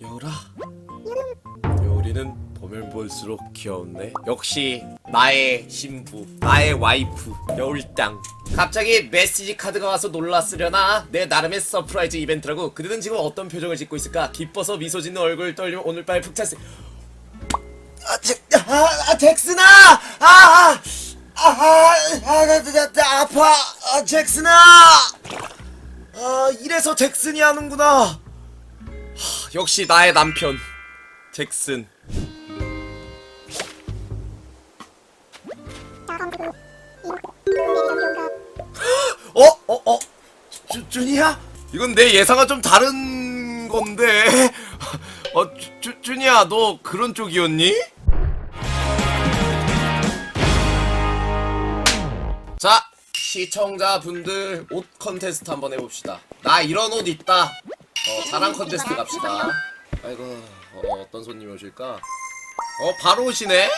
여울아 여울이는 보면 볼수록 귀여웠네 역시 나의 신부 나의 와이프 여울땅 갑자기 메시지 카드가 와서 놀랐으려나 내 나름의 서프라이즈 이벤트라고 그들은 지금 어떤 표정을 짓고 있을까 기뻐서 미소 짓는 얼굴 떨리면 오늘 밤에 푹 잤을 아, 잭, 아, 아, 잭슨아! 아, 아, 아, 아, 아, 나, 나, 나 아파. 아, 잭슨아! 아, 이래서 잭슨이 하는구나. 하, 역시 나의 남편, 잭슨. 어, 어, 어, 주, 준이야? 이건 내 예상과 좀 다른 건데. 어, 주, 주, 준이야, 너 그런 쪽이었니? 자, 시청자분들 옷 컨테스트 한번 해봅시다. 나 이런 옷 있다. 어, 자랑 컨테스트 갑시다. 아이고, 어, 어떤 손님이 오실까? 어, 바로 오시네?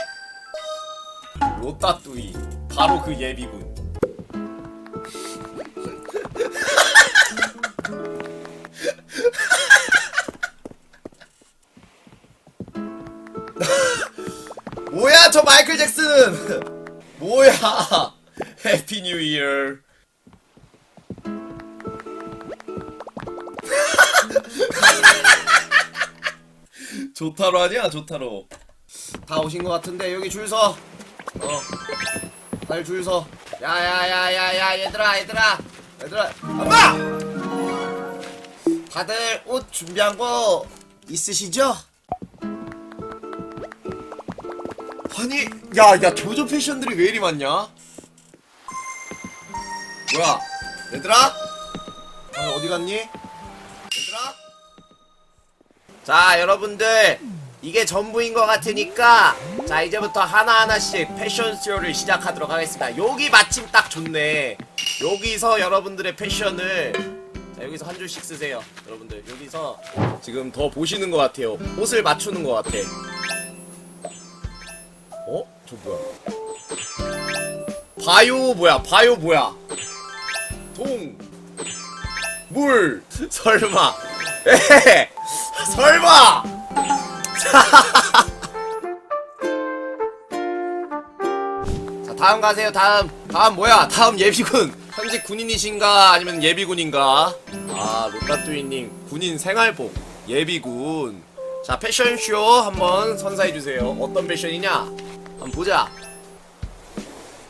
로따뚜이. 바로 그 예비군. 뭐야, 저 마이클 잭슨! 뭐야! 해피 뉴 이어. 조타로 아니야, 조타로. 다 오신 것 같은데 여기 줄 서. 어. 다들 줄 서. 야야야야야 얘들아 얘들아 얘들아 엄마! 다들 옷 준비한 거 있으시죠? 아니 야야 조조 패션들이 왜 이리 많냐? 뭐야 얘들아? 아, 어디 갔니? 자 여러분들. 이게 전부인 것 같으니까 자 이제부터 하나하나씩 패션쇼를 시작하도록 하겠습니다. 여기 마침 딱 좋네. 여기서 여러분들의 패션을 자 여기서 한 줄씩 쓰세요 여러분들. 여기서 지금 더 보시는 것 같아요. 옷을 맞추는 것 같아. 어? 저 뭐야? 바요 뭐야? 바요 뭐야? 동. 물. 설마. 에 설마! 자 다음 가세요. 다음. 다음 뭐야? 다음 예비군. 현직 군인이신가 아니면 예비군인가? 아 로따뚜이님 군인 생활복. 예비군. 자 패션쇼 한번 선사해주세요. 어떤 패션이냐? 한번 보자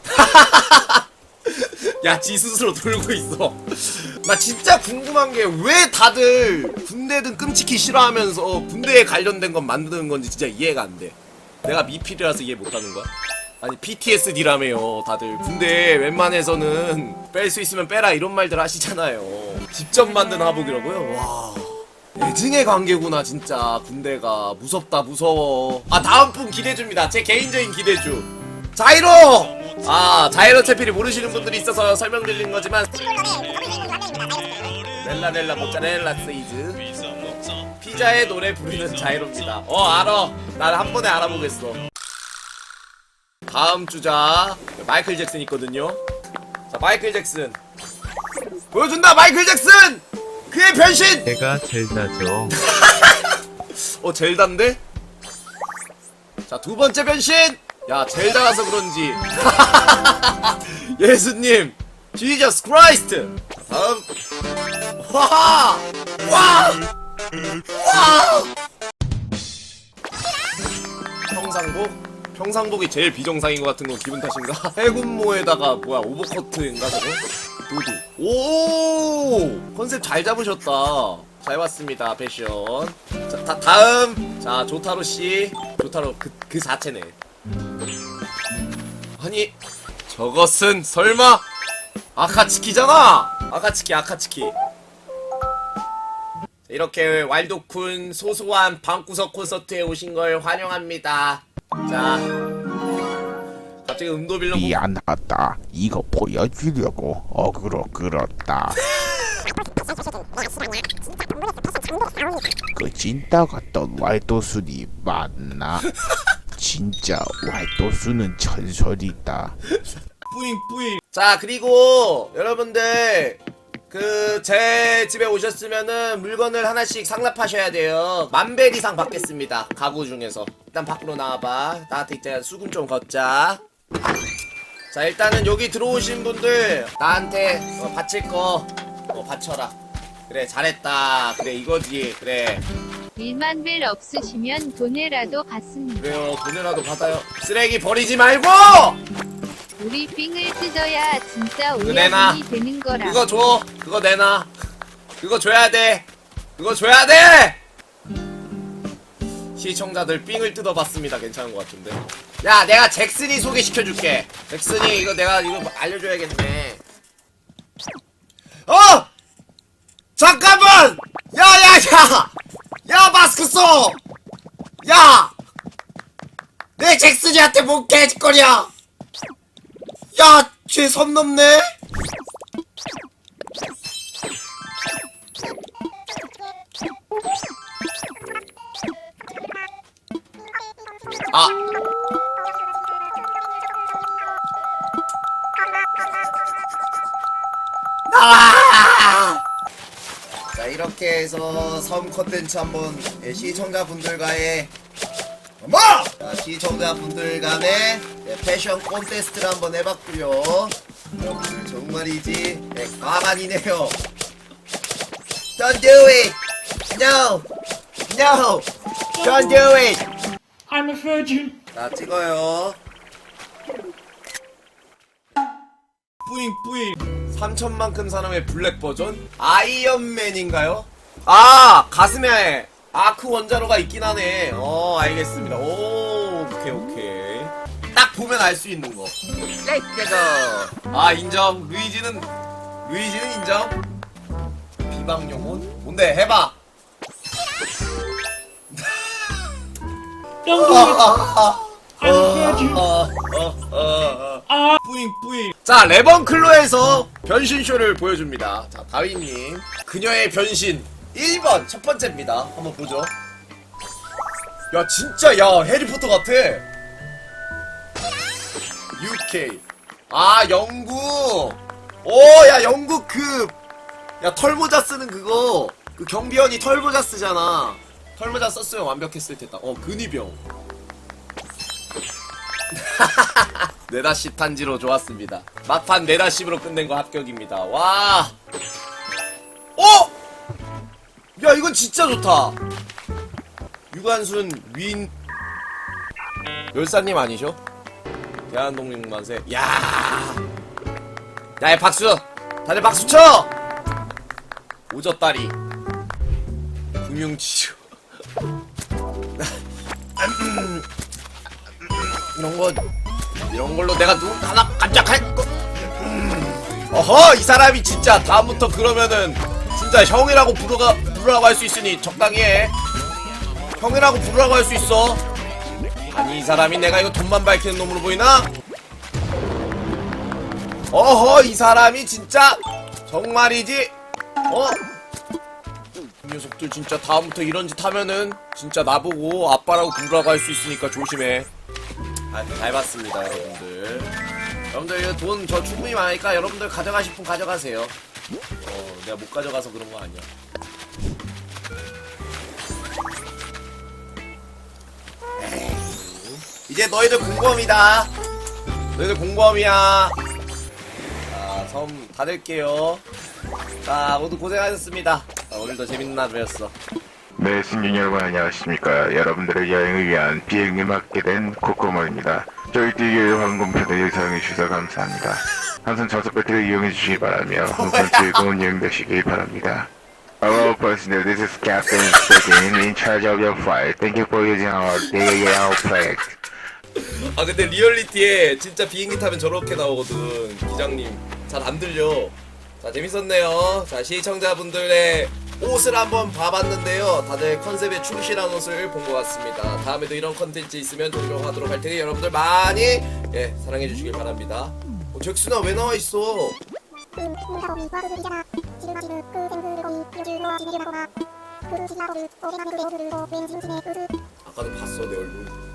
야, 지 스스로 돌고 있어. 나 진짜 궁금한 게 왜 다들 군대든 끔찍히 싫어하면서 군대에 관련된 건 만드는 건지 진짜 이해가 안 돼. 내가 미필이라서 이해 못 하는 거야? 아니, PTSD라며요. 다들 군대 웬만해서는 뺄 수 있으면 빼라 이런 말들 하시잖아요. 직접 만든 하복이라고요? 와. 애증의 관계구나 진짜 군대가 무섭다 무서워 아 다음 분 기대줍니다 제 개인적인 기대주 자이로 아 자이로 채필이 모르시는 분들이 있어서 설명드리는 거지만. 렐라렐라 모짜렐라 세이즈. 피자의 노래 부르는 자이로입니다. 어 알아. 난 한 번에 알아보겠어. 다음 주자. 마이클 잭슨 있거든요. 자 마이클 잭슨. 보여준다 마이클 잭슨! 그의 변신! 제가 젤다죠. 어 젤다인데? 자 두 번째 변신! 야 젤다라서 그런지 예수님 지저스 크라이스트 다음 와! 와! 와! 평상복? 평상복이 제일 비정상인 것 같은 건 기분 탓인가? 해군모에다가 뭐야 오버커트인가 저거? 도두 오 컨셉 잘 잡으셨다 잘 봤습니다 패션 자 다, 다음 자 조타로 씨 조타로 그, 그 자체네 아니 저것은 설마 아카츠키잖아 아카츠키 아카츠키 이렇게 왈도쿤 소소한 방구석 콘서트에 오신 걸 환영합니다 자 갑자기 음도 빌런 거 미안하다. 이거 보여주려고 어그로 끌었다. 그 찐따 같던 왈도순이 맞나? 진짜 왈도순은 전설이다. 뿌잉 뿌잉 자 그리고 여러분들 그 제 집에 오셨으면은 물건을 하나씩 상납하셔야 돼요. 만벨 이상 받겠습니다. 가구 중에서. 일단 밖으로 나와봐. 나한테 이제 수금 좀 걷자. 자 일단은 여기 들어오신 분들 나한테 어, 바칠 거 어, 바쳐라. 그래 잘했다. 그래 이거지. 그래 1만 벨 없으시면 돈이라도 받습니다. 그래요. 돈이라도 받아요. 쓰레기 버리지 말고. 우리 삥을 뜯어야 진짜 내놔. 오야분이 되는 거라. 그거 줘. 그거 내놔. 그거 줘야 돼. 그거 줘야 돼. 시청자들 삥을 뜯어봤습니다. 괜찮은 것 같은데. 야, 내가 잭슨이 소개시켜줄게. 잭슨이 이거 내가 이거 알려줘야겠네. 어! 잠깐만! 야, 야, 야! 야, 마스크 써! 야! 내 잭슨이한테 뭔 개짓거리야! 야, 쟤 선 넘네? 이렇게 해서 섬 컨텐츠 한번 예, 시청자분들과의 뭐! 자, 시청자분들 간의 예, 패션 콘테스트를 한번 해봤고요 여러분들 정말이지 예, 과반이네요 Don't do it! No! No! Don't do it! I'm a virgin. 자 찍어요 뿌잉 뿌잉 3천만큼 사람의 블랙 버전? 아이언맨인가요? 아 가슴에 아크 원자로가 있긴 하네 어 알겠습니다 오 오케이 오케이 딱 보면 알 수 있는 거 렛츠고 아 인정 루이지는 루이지는 인정 비방 영혼? 뭔데 해봐 do it. I'm a virgin. 어, 어, 어, 어. 뿌잉 뿌잉. 자 레번클로에서 변신쇼를 보여줍니다. 자 다위님 그녀의 변신 1번 첫 번째입니다. 한번 보죠. 야 진짜 야 해리포터 같아. UK 아 영국 오야 영국 그야 털모자 쓰는 그거 그 경비원이 털모자 쓰잖아. 털모자 썼으면 완벽했을 테다. 어 근위병. 네다십 탄지로 좋았습니다. 막판 네다십으로 끝낸 거 합격입니다. 와. 어? 야 이건 진짜 좋다. 유관순 윈 열사님 아니셔? 대한독립 만세. 야. 야이 박수. 다들 박수 쳐. 오졌다리. 금융치료. 이런 거 이런 걸로 내가 누 하나 깜짝할 거. 음. 어허 이 사람이 진짜 다음부터 그러면은 진짜 형이라고 부르가 부르라고 할 수 있으니 적당히 해. 형이라고 부르라고 할 수 있어. 아니 이 사람이 내가 이거 돈만 밝히는 놈으로 보이나? 어허 이 사람이 진짜 정말이지. 어? 이 녀석들 진짜 다음부터 이런 짓 하면은 진짜 나보고 아빠라고 부르라고 할 수 있으니까 조심해. 아, 잘 봤습니다, 여러분들. 여러분들, 이거 돈 저 충분히 많으니까 여러분들 가져가실 분 가져가세요. 어, 내가 못 가져가서 그런 거 아니야. 이제 너희들 공범이다. 너희들 공범이야. 자, 섬 닫을게요. 자, 모두 고생하셨습니다. 자, 오늘도 재밌는 하루였어. 네, 승객 여러분 안녕하십니까. 여러분들의 여행을 위한 비행을 맡게 된 코코모입니다. 저희 뛰기의 항공편을 사용해주셔서 감사합니다. 항상 좌석벨트를 이용해 주시기 바라며 항상 즐거운 여행 되시길 바랍니다. Hello, personnel. This is Captain speaking in charge of your flight. Thank you for using our daily outfit. 아 근데 리얼리티에 진짜 비행기 타면 저렇게 나오거든 기장님 잘 안 들려 자 재밌었네요 자 시청자분들의 옷을 한번 봐봤는데요. 다들 컨셉에 충실한 옷을 본 것 같습니다. 다음에도 이런 컨텐츠 있으면 종종 하도록 할 테니 여러분들 많이 예 사랑해 주시길 바랍니다. 어, 잭슨아 왜 나와 있어? 아까도 봤어 내 얼굴